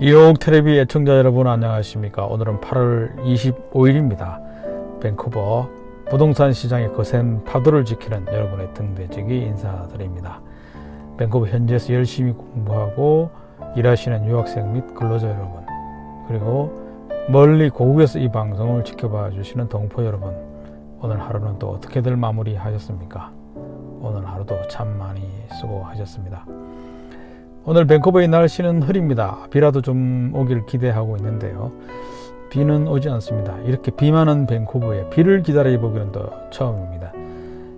이옥 텔레비 애청자 여러분 안녕하십니까? 오늘은 8월 25일입니다. 밴쿠버 부동산 시장의 거센 파도를 지키는 여러분의 등대지기 인사드립니다. 밴쿠버 현지에서 열심히 공부하고 일하시는 유학생 및 근로자 여러분 그리고 멀리 고국에서 이 방송을 지켜봐 주시는 동포 여러분 오늘 하루는 또 어떻게들 마무리하셨습니까? 오늘 하루도 참 많이 수고하셨습니다 오늘 밴쿠버의 날씨는 흐립니다. 비라도 좀 오길 기대하고 있는데요. 비는 오지 않습니다. 이렇게 비 많은 밴쿠버에 비를 기다려 보기는 또 처음입니다.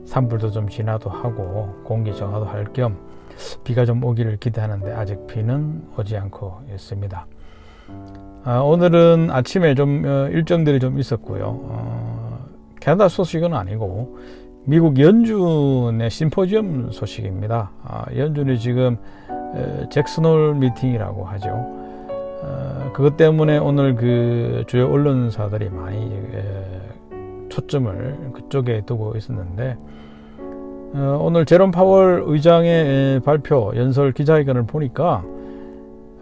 산불도 좀 진화도 하고 공기 정화도 할 겸 비가 좀 오기를 기대하는데 아직 비는 오지 않고 있습니다. 아, 오늘은 아침에 좀 어, 일정들이 좀 있었고요. 어, 캐나다 소식은 아니고 미국 연준의 심포지엄 소식입니다. 아, 연준이 지금 에, 잭슨홀 미팅이라고 하죠. 어, 그것 때문에 오늘 그 주요 언론사들이 많이 에, 초점을 그쪽에 두고 있었는데 어, 오늘 제롬 파월 의장의 에, 발표 연설 기자회견을 보니까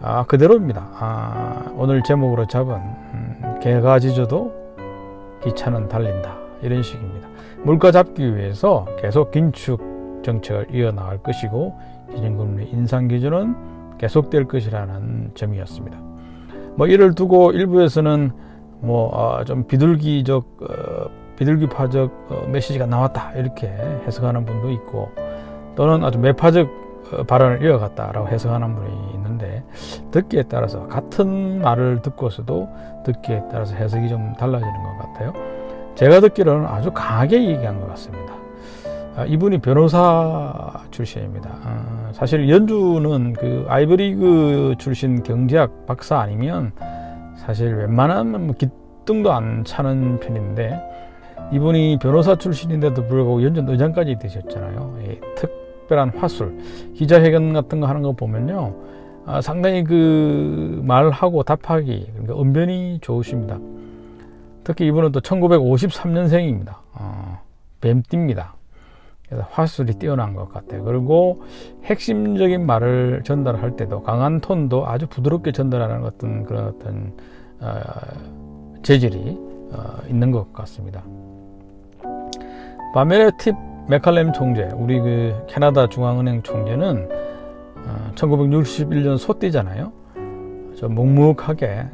아 그대로입니다. 아, 오늘 제목으로 잡은 음, 개가 짖어도 기차는 달린다 이런 식입니다. 물가 잡기 위해서 계속 긴축 정책을 이어나갈 것이고 기준금리 인상 기준은 계속될 것이라는 점이었습니다. 뭐 이를 두고 일부에서는 뭐좀 비둘기적 어, 비둘기파적 어, 메시지가 나왔다 이렇게 해석하는 분도 있고 또는 아주 매파적 어, 발언을 이어갔다라고 해석하는 분이 있는데 듣기에 따라서 같은 말을 듣고서도 듣기에 따라서 해석이 좀 달라지는 것 같아요. 제가 듣기로는 아주 강하게 얘기한 것 같습니다. 아, 이분이 변호사 출신입니다. 아, 사실 연주는 그 아이브리그 출신 경제학 박사 아니면 사실 웬만하면 뭐 기등도 안 차는 편인데 이분이 변호사 출신인데도 불구하고 연준 의장까지 되셨잖아요. 예, 특별한 화술, 기자회견 같은 거 하는 거 보면요. 아, 상당히 그 말하고 답하기, 그러니까 언변이 좋으십니다. 특히 이분은 또 1953년생입니다. 어, 뱀띠입니다. 그래서 화술이 뛰어난 것 같아요. 그리고 핵심적인 말을 전달할 때도 강한 톤도 아주 부드럽게 전달하는 어떤 그런 어떤 어, 재질이 어, 있는 것 같습니다. 반면에 팁 메칼렘 총재, 우리 그 캐나다 중앙은행 총재는 어, 1961년 소띠잖아요. 좀 묵묵하게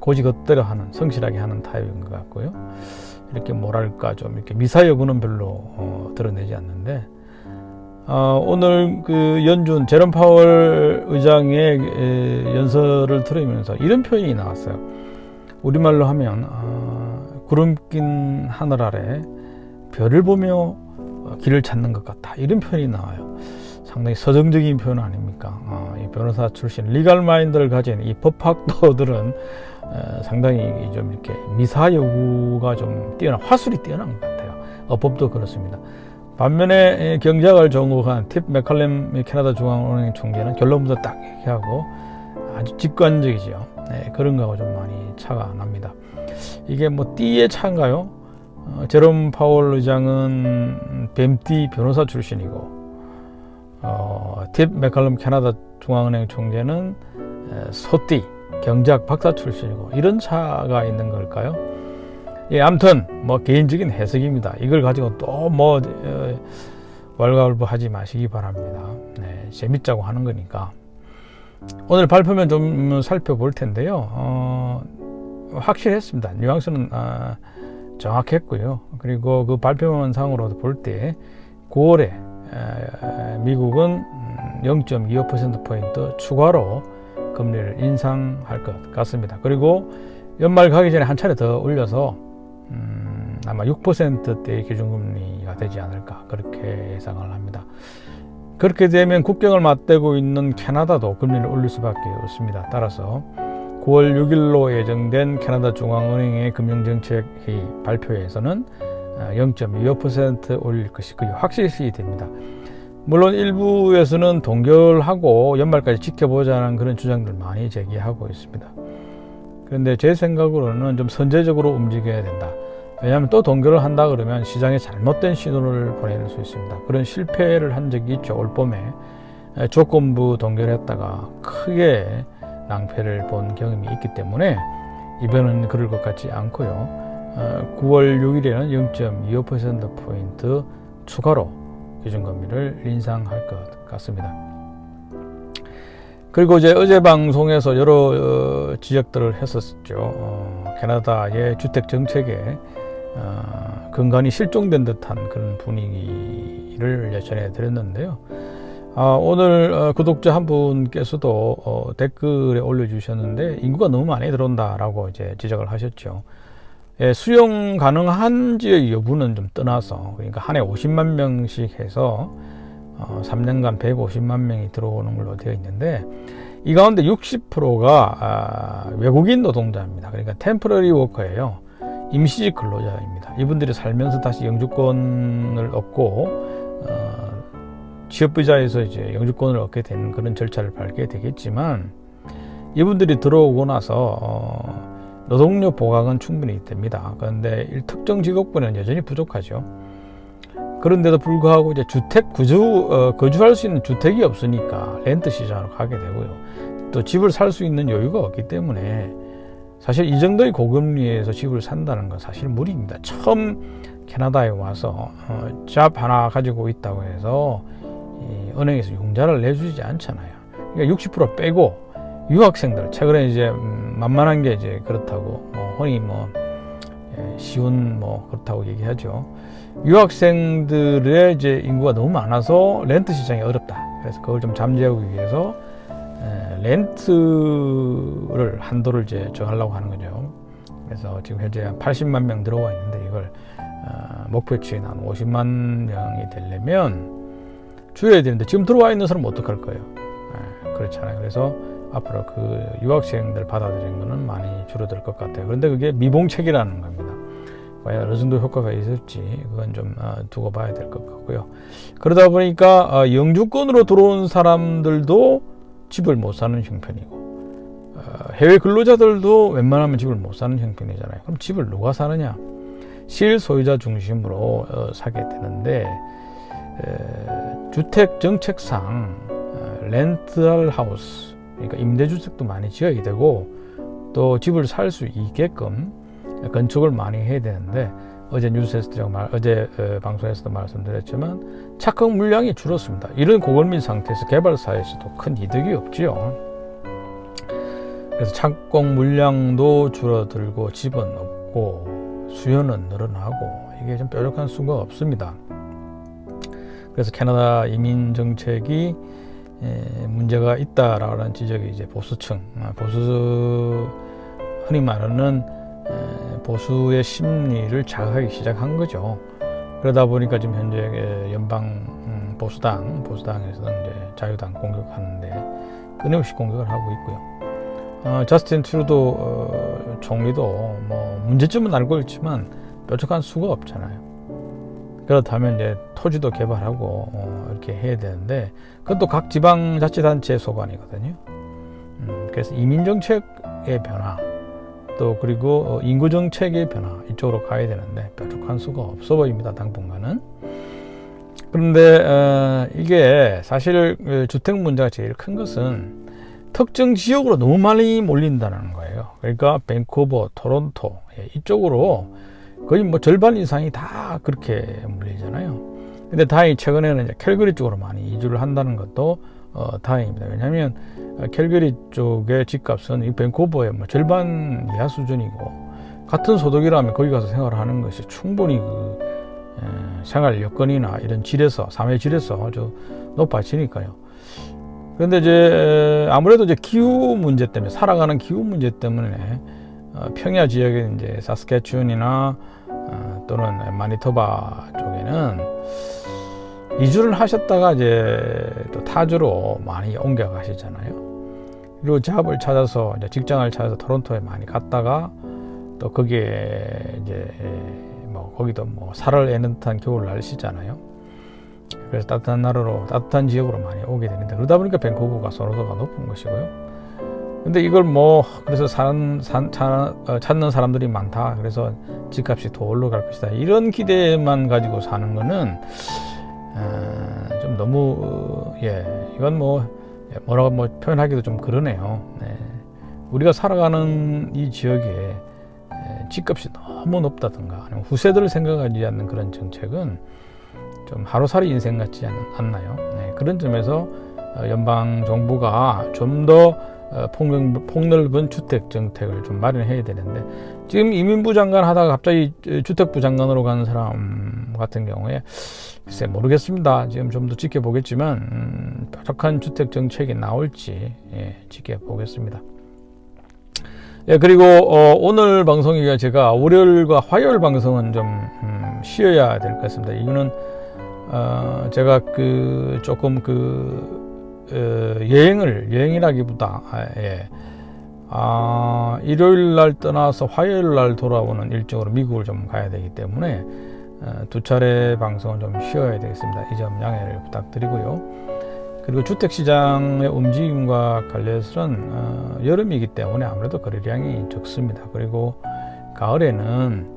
고지 걷대로 하는 성실하게 하는 타입인 것 같고요. 이렇게 뭐랄까 좀 이렇게 미사 여구는 별로 어, 드러내지 않는데 어, 오늘 그 연준 제롬 파월 의장의 에, 연설을 들으면서 이런 표현이 나왔어요. 우리말로 하면 어, 구름 낀 하늘 아래 별을 보며 어, 길을 찾는 것 같다 이런 표현이 나와요. 상당히 서정적인 표현 아닙니까? 어, 이 변호사 출신 리갈 마인드를 가진 이 법학도들은 어, 상당히 좀 이렇게 미사 여구가 좀 뛰어난 화술이 뛰어난 것 같아요. 어법도 그렇습니다. 반면에 경제학을 전공한 팁 맥칼렘 캐나다 중앙은행 총재는 결론부터 딱 얘기하고 아주 직관적이죠. 네, 그런 거하고 좀 많이 차가 납니다. 이게 뭐 띠의 차인가요? 어, 제롬 파월 의장은 뱀띠 변호사 출신이고 어, 팁 맥칼럼 캐나다 중앙은행 총재는 소띠 경제학 박사 출신이고 이런 차가 있는 걸까요? 예, 아무튼 뭐 개인적인 해석입니다. 이걸 가지고 또뭐 어, 왈가왈부하지 마시기 바랍니다. 네, 재밌자고 하는 거니까 오늘 발표면 좀 살펴볼 텐데요. 어, 확실했습니다. 뉘앙스는 아, 정확했고요. 그리고 그 발표문 상으로 볼 때 9월에 미국은 0.25%포인트 추가로 금리를 인상할 것 같습니다. 그리고 연말 가기 전에 한 차례 더 올려서 음, 아마 6%대의 기준금리가 되지 않을까 그렇게 예상을 합니다. 그렇게 되면 국경을 맞대고 있는 캐나다도 금리를 올릴 수밖에 없습니다. 따라서 9월 6일로 예정된 캐나다 중앙은행의 금융정책회의 발표에서는 0.25% 올릴 것이 거의 확실시 됩니다. 물론 일부에서는 동결하고 연말까지 지켜보자는 그런 주장들 많이 제기하고 있습니다. 그런데 제 생각으로는 좀 선제적으로 움직여야 된다. 왜냐하면 또 동결을 한다 그러면 시장에 잘못된 신호를 보낼 수 있습니다. 그런 실패를 한 적이 있죠. 올 봄에 조건부 동결했다가 크게 낭패를 본 경험이 있기 때문에 이번은 그럴 것 같지 않고요. 어, 9월 6일에는 0.25%포인트 추가로 기준금리를 인상할 것 같습니다. 그리고 이제 어제 방송에서 여러 어, 지적들을 했었죠. 어, 캐나다의 주택 정책에 어, 근간이 실종된 듯한 그런 분위기를 예전에 드렸는데요. 아, 오늘 어, 구독자 한 분께서도 어, 댓글에 올려주셨는데 인구가 너무 많이 들어온다라고 이제 지적을 하셨죠. 예, 수용 가능한지의 여부는 좀 떠나서 그러니까 한 해 50만 명씩 해서 어, 3년간 150만 명이 들어오는 걸로 되어 있는데 이 가운데 60%가 아, 외국인 노동자입니다. 그러니까 템퍼러리 워커예요. 임시직 근로자입니다. 이분들이 살면서 다시 영주권을 얻고 어, 취업비자에서 이제 영주권을 얻게 되는 그런 절차를 밟게 되겠지만 이분들이 들어오고 나서 어, 노동력 보강은 충분히 됩니다. 그런데 특정 직업군은 여전히 부족하죠. 그런데도 불구하고 이제 주택 구주 어, 거주할 수 있는 주택이 없으니까 렌트 시장으로 가게 되고요. 또 집을 살 수 있는 여유가 없기 때문에 사실 이 정도의 고금리에서 집을 산다는 건 사실 무리입니다. 처음 캐나다에 와서 어, 잡 하나 가지고 있다고 해서 이 은행에서 융자를 내주지 않잖아요. 그러니까 60% 빼고 유학생들 최근에 이제 음, 만만한 게 이제 그렇다고 뭐 흔히 뭐 예, 쉬운 뭐 그렇다고 얘기하죠. 유학생들의 이제 인구가 너무 많아서 렌트 시장이 어렵다. 그래서 그걸 좀 잠재우기 위해서 에, 렌트를 한도를 이제 정하려고 하는 거죠. 그래서 지금 현재 한 80만 명 들어와 있는데 이걸 어, 목표치인 한 50만 명이 되려면 줄여야 되는데 지금 들어와 있는 사람은 어떡할 거예요? 에, 그렇잖아요. 그래서 앞으로 그 유학생들 받아들이는 거는 많이 줄어들 것 같아요. 그런데 그게 미봉책이라는 겁니다. 과연 어느 정도 효과가 있을지 그건 좀 어, 두고 봐야 될 것 같고요. 그러다 보니까 어, 영주권으로 들어온 사람들도 집을 못 사는 형편이고 어, 해외 근로자들도 웬만하면 집을 못 사는 형편이잖아요. 그럼 집을 누가 사느냐? 실소유자 중심으로 사게 되는데 주택 정책상 렌트할 하우스 그러니까 임대주택도 많이 지어야 되고 또 집을 살 수 있게끔 건축을 많이 해야 되는데 어제 뉴스에서도 말, 어제 어, 방송에서도 말씀드렸지만 착공 물량이 줄었습니다. 이런 고금리 상태에서 개발사에서도 큰 이득이 없지요. 그래서 착공 물량도 줄어들고 집은 없고 수요는 늘어나고 이게 좀 뾰족한 수가 없습니다. 그래서 캐나다 이민 정책이 에, 문제가 있다라는 지적이 이제 보수층, 아, 보수 흔히 말하는 보수의 심리를 자극하기 시작한 거죠. 그러다 보니까 지금 현재 연방 음, 보수당, 보수당에서는 이제 자유당 공격하는데 끊임없이 공격을 하고 있고요. 어, 저스틴 트루도 어, 총리도 뭐 문제점은 알고 있지만 뾰족한 수가 없잖아요. 그렇다면 이제 토지도 개발하고 어, 이렇게 해야 되는데 그것도 각 지방자치단체 소관이거든요. 음, 그래서 이민 정책의 변화, 또 그리고 어, 인구 정책의 변화 이쪽으로 가야 되는데 뾰족한 수가 없어 보입니다 당분간은 그런데 어, 이게 사실 그 주택 문제가 제일 큰 것은 특정 지역으로 너무 많이 몰린다는 거예요 그러니까 밴쿠버 토론토 예, 이쪽으로 거의 뭐 절반 이상이 다 그렇게 몰리잖아요 근데 다행히 최근에는 이제 캘거리 쪽으로 많이 이주를 한다는 것도 어, 다행입니다 왜냐하면 캘거리 쪽의 집값은 이 밴쿠버의 뭐 절반 이하 수준이고 같은 소득이라면 거기 가서 생활을 하는 것이 충분히 그 에, 생활 여건이나 이런 질에서 삶의 질에서 아주 높아지니까요. 그런데 이제 아무래도 이제 기후 문제 때문에 살아가는 기후 문제 때문에 어, 평야 지역에 이제 사스케춘이나 어, 또는 마니토바 쪽에는 이주를 하셨다가 이제 또 타주로 많이 옮겨 가시잖아요. 그리고 잡을 찾아서 이제 직장을 찾아서 토론토에 많이 갔다가 또 거기에 이제 뭐 거기도 뭐 살을 애는 듯한 겨울 날씨잖아요. 그래서 따뜻한 나라로 따뜻한 지역으로 많이 오게 되는데 그러다 보니까 밴쿠버가 선호도가 높은 것이고요. 근데 이걸 뭐 그래서 사는 산, 차, 어, 찾는 사람들이 많다. 그래서 집값이 더 올라갈 것이다. 이런 기대만 가지고 사는 거는 어, 좀 너무 예 이건 뭐 뭐라고 뭐 표현하기도 좀 그러네요. 네. 우리가 살아가는 이 지역에 에, 집값이 너무 높다든가 아니면 후세들을 생각하지 않는 그런 정책은 좀 하루살이 인생 같지 않, 않나요? 네, 그런 점에서 어, 연방 정부가 좀더 어, 폭넓, 폭넓은 주택 정책을 좀 마련해야 되는데 지금 이민부 장관 하다가 갑자기 주택부 장관으로 가는 사람 같은 경우에 글쎄 모르겠습니다. 지금 좀 더 지켜보겠지만 음, 뾰족한 주택 정책이 나올지 예, 지켜보겠습니다. 예 그리고 어, 오늘 방송이 제가 월요일과 화요일 방송은 좀 음, 쉬어야 될 것 같습니다. 이유는 어, 제가 그 조금 그 어, 여행을 여행이라기보다 아, 예. 아, 일요일 날 떠나서 화요일 날 돌아오는 일정으로 미국을 좀 가야 되기 때문에 어, 두 차례 방송은 좀 쉬어야 되겠습니다. 이 점 양해를 부탁드리고요. 그리고 주택시장의 움직임과 관련해서는 어, 여름이기 때문에 아무래도 거래량이 적습니다. 그리고 가을에는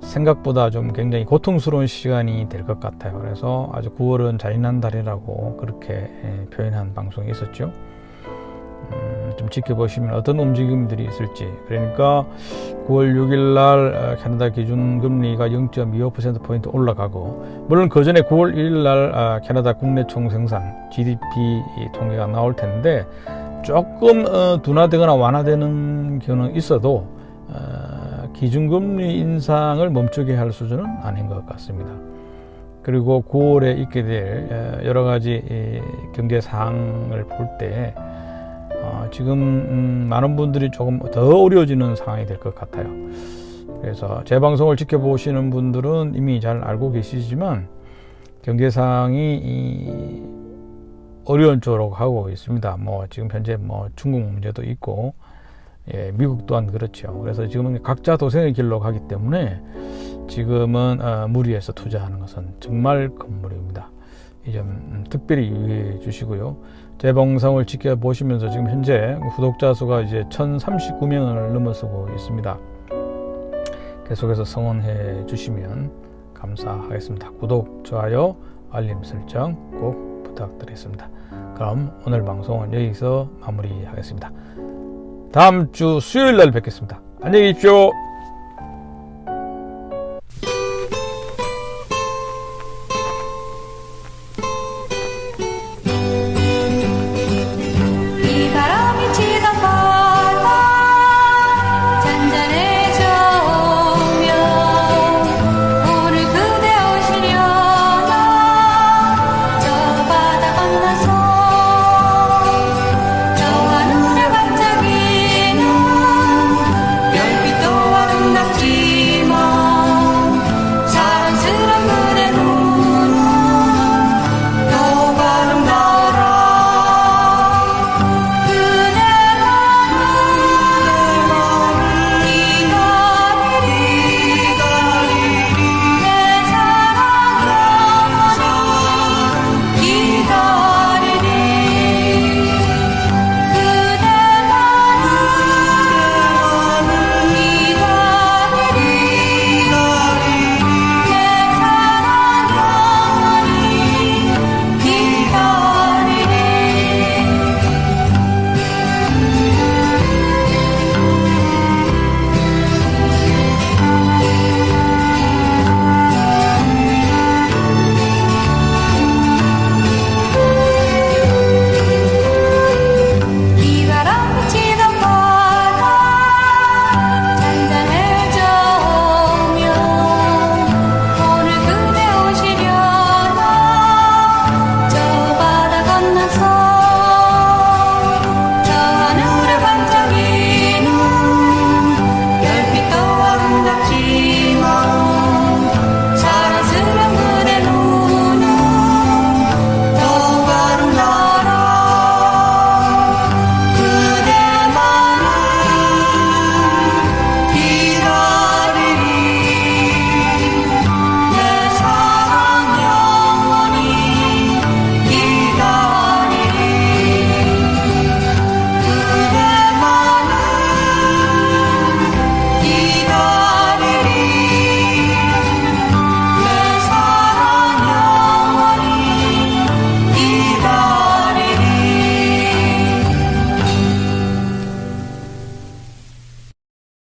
생각보다 좀 굉장히 고통스러운 시간이 될 것 같아요. 그래서 아주 9월은 잔인한 달이라고 그렇게 예, 표현한 방송이 있었죠. 음, 좀 지켜보시면 어떤 움직임들이 있을지. 그러니까 9월 6일 날 어, 캐나다 기준 금리가 0.25% 포인트 올라가고 물론 그 전에 9월 1일 날 아, 캐나다 국내 총생산 GDP 통계가 나올 텐데 조금 어, 둔화되거나 완화되는 경우는 있어도 어, 기준금리 인상을 멈추게 할 수준은 아닌 것 같습니다. 그리고 9월에 있게 될 어, 여러 가지 이 경제 사항을 볼때 어, 지금 음, 많은 분들이 조금 더 어려워지는 상황이 될 것 같아요. 그래서 제 방송을 지켜보시는 분들은 이미 잘 알고 계시지만 경제 상황이 이 어려운 쪽으로 가고 있습니다. 뭐 지금 현재 뭐 중국 문제도 있고 예, 미국 또한 그렇죠. 그래서 지금은 각자 도생의 길로 가기 때문에 지금은 어, 무리해서 투자하는 것은 정말 금물입니다. 이점 음, 특별히 유의해 주시고요. 제 방송을 지켜보시면서 지금 현재 구독자 수가 이제 1039명을 넘어서고 있습니다. 계속해서 성원해 주시면 감사하겠습니다. 구독, 좋아요, 알림 설정 꼭 부탁드리겠습니다. 그럼 오늘 방송은 여기서 마무리하겠습니다. 다음 주 수요일 날 뵙겠습니다. 안녕히 계십시오.